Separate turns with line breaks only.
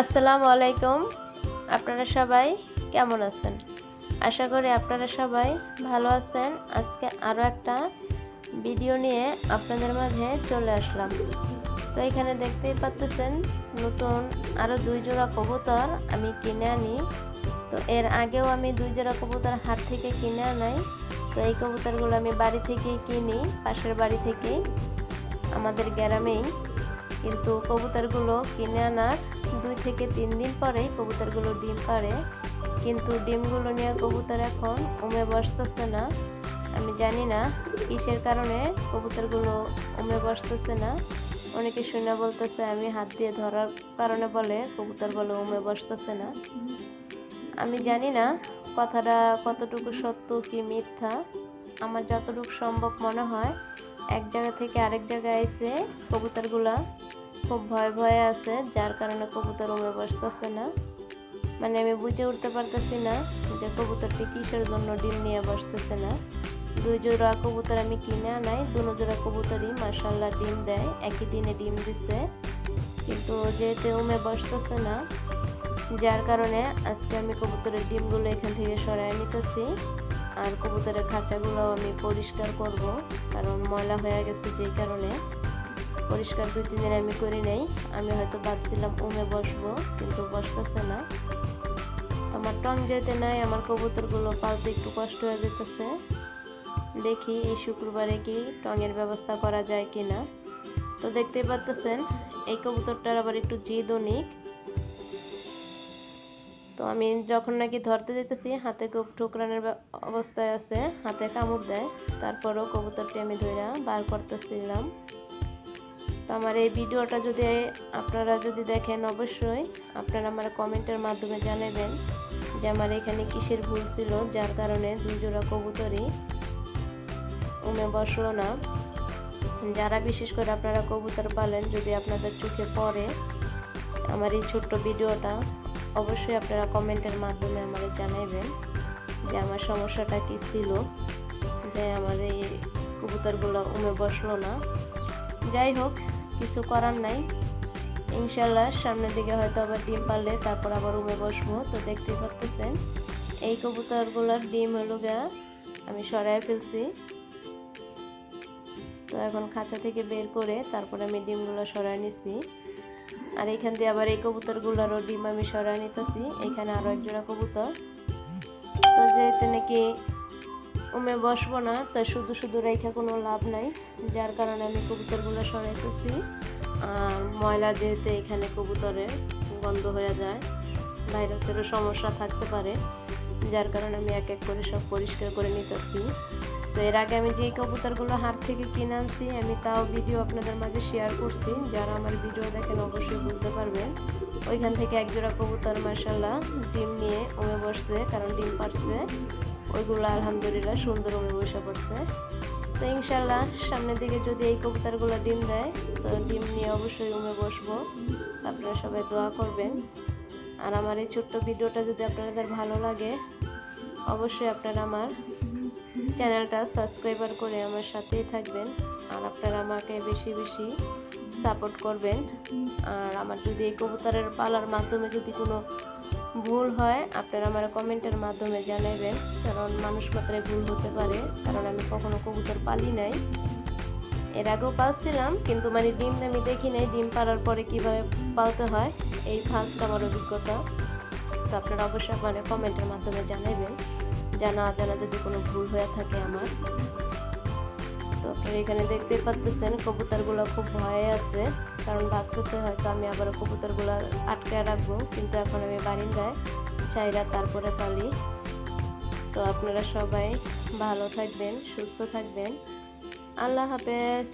আসসালামু আলাইকুম। আপনারা সবাই কেমন আছেন? আশা করি আপনারা সবাই ভালো আছেন। আজকে আরও একটা ভিডিও নিয়ে আপনাদের মাঝে চলে আসলাম। তো এখানে দেখতেই পাচ্ছেন নতুন আরও দুই জোড়া কবুতর আমি কিনে আনি। তো এর আগেও আমি দুই জোড়া কবুতর হাত থেকে কিনে আনাই। তো এই কবুতরগুলো আমি বাড়ি থেকেই কিনি, পাশের বাড়ি থেকেই। আমাদের গ্রামেই কিন্তু কবুতরগুলো কিনে আনার দুই থেকে তিন দিন পরে কবুতরগুলো ডিম পারে কিন্তু ডিমগুলো নিয়ে কবুতর এখন উমে বসতেছে না। আমি জানি না কিসের কারণে কবুতরগুলো উমে বসতেছে না। অনেকে শুনে বলতেছে আমি হাত দিয়ে ধরার কারণে বলে কবুতর বলে উমে বসতেছে না। আমি জানি না কথাটা কতটুকু সত্য কি মিথ্যা। আমার যতটুকু সম্ভব মনে হয়, এক জায়গা থেকে আরেক জায়গায় এসে কবুতরগুলা খুব ভয় ভয়ে আছে, যার কারণে কবুতর উমে বসতেছে না। মানে আমি বুঝে উঠতে পারতেছি না যে কবুতরটি কিসের জন্য ডিম নিয়ে বসতেছে না। দুই জোড়া কবুতর আমি কিনে আনাই, দুনো জোড়া কবুতরই মার্শাল্লাহ ডিম দেয়, একই দিনে ডিম দিচ্ছে কিন্তু যেহেতু উমে বসতেছে না, যার কারণে আজকে আমি কবুতরের ডিমগুলো এখান থেকে সরাই নিতেছি। আর কবুতরের খাঁচাগুলো আমি পরিষ্কার করব, কারণ ময়লা হয়ে গেছে যেই কারণে। পরিষ্কার দুই তিন দিন আমি করি নাই। আমি হয়তো ভাবছিলাম উমে বসবো, কিন্তু বসতেছে না। আমার টং যেতে নাই, আমার কবুতরগুলো পালতে একটু কষ্ট হয়ে যেতেছে। দেখি এই শুক্রবারে কি টঙের ব্যবস্থা করা যায় কি না তো দেখতেই পাচ্তেছেন এই কবুতরটার আবার একটু জিদ অনিক তো আমি যখন নাকি ধরতে যেতেছি, হাতে খুব ঠোকরানের অবস্থায় আছে, হাতে কামড় দেয়। তারপরও কবুতরটি আমি ধরে বার করতেছিলাম। তো আমার এই ভিডিওটা যদি আপনারা যদি দেখেন, অবশ্যই আপনারা আমার কমেন্টের মাধ্যমে জানাবেন যে আমার এখানে কিসের ভুল ছিল, যার কারণে দুই জোড়া কবুতরই উমে বসল না। যারা বিশেষ করে আপনারা কবুতর পালেন, যদি আপনাদের চোখে পড়ে আমার এই ছোট্ট ভিডিওটা, অবশ্যই আপনারা কমেন্টের মাধ্যমে আমার জানাবেন যে আমার সমস্যাটা কী ছিল, যে আমার এই কবুতরগুলো উমে বসল না। যাই হোক কিছু করার নাই। ইনশাল্লাহ সামনের দিকে হয়তো আবার ডিম পারলে তারপর আবার উমে বসবো, তো দেখতে পাচ্ছেন এই কবুতরগুলোর ডিম হলো গা, আমি সরাই ফেলছি। তো এখন খাঁচা থেকে বের করে তারপর আমি ডিমগুলো সরাই নিছি। আর এখান দিয়ে আবার এই কবুতরগুলোরও ডিম আমি সরাই নিতেছি। এখানে আরও এক জোড়া কবুতর। তো যেহেতু নাকি উমে বসবো না তো শুধু শুধু রেখে কোনো লাভ নাই। যার কারণে আমি কবুতরগুলো সরাইতেছি। ময়লা যেহেতু এখানে কবুতরের গন্ধ হয়ে যায়, ভাইরাসেরও সমস্যা থাকতে পারে, যার কারণে আমি এক এক করে সব পরিষ্কার করে নিতেছি। তো এর আগে আমি যেই কবুতরগুলো হাট থেকে কিনে আনছি, আমি তাও ভিডিও আপনাদের মাঝে শেয়ার করছি। যারা আমার ভিডিও দেখেন অবশ্যই বুঝতে পারবেন। ওইখান থেকে একজোড়া কবুতর মার্শাল্লাহ ডিম নিয়ে ওমে বসছে, কারণ ডিম পারছে। ওইগুলো আলহামদুলিল্লাহ সুন্দর ওমে বসে পড়ছে। তো ইনশাল্লাহ সামনের দিকে যদি এই কবুতরগুলো ডিম দেয়, তো ডিম নিয়ে অবশ্যই ওমে বসবো। আপনারা সবাই দোয়া করবেন। আর আমার এই ছোট্ট ভিডিওটা যদি আপনাদের ভালো লাগে, অবশ্যই আপনারা আমার চ্যানেলটা সাবস্ক্রাইবার করে আমার সাথেই থাকবেন। আর আপনারা আমাকে বেশি বেশি সাপোর্ট করবেন। আর আমার যদি এই কবুতরের পালার মাধ্যমে যদি কোনো ভুল হয়, আপনারা আমার কমেন্টের মাধ্যমে জানাবেন। কারণ মানুষ মাত্রায় ভুল হতে পারে, কারণ আমি কখনো কবুতর পালি নাই। এর আগেও পালছিলাম, কিন্তু মানে ডিম আমি দেখি নাই, ডিম পাড়ার পরে কীভাবে পালতে হয়, এই ফার্স্ট আমার অভিজ্ঞতা। তো আপনারা অবশ্যই আমার কমেন্টের মাধ্যমে জানাবেন, জানা অজানা যদি কোনো ভুল হয়ে থাকে আমার। আপনারা এখানে দেখতে পাচ্ছেন কবুতরগুলো খুব ভয়ে আছে, কারণ ভাবতেছে হয়তো আমি আবার কবুতরগুলো আটকে রাখব, কিন্তু এখন আমি বারিন্দায় চাইরা তারপরে পালি। তো আপনারা সবাই ভালো থাকবেন, সুস্থ থাকবেন। আল্লাহ হাফেজ।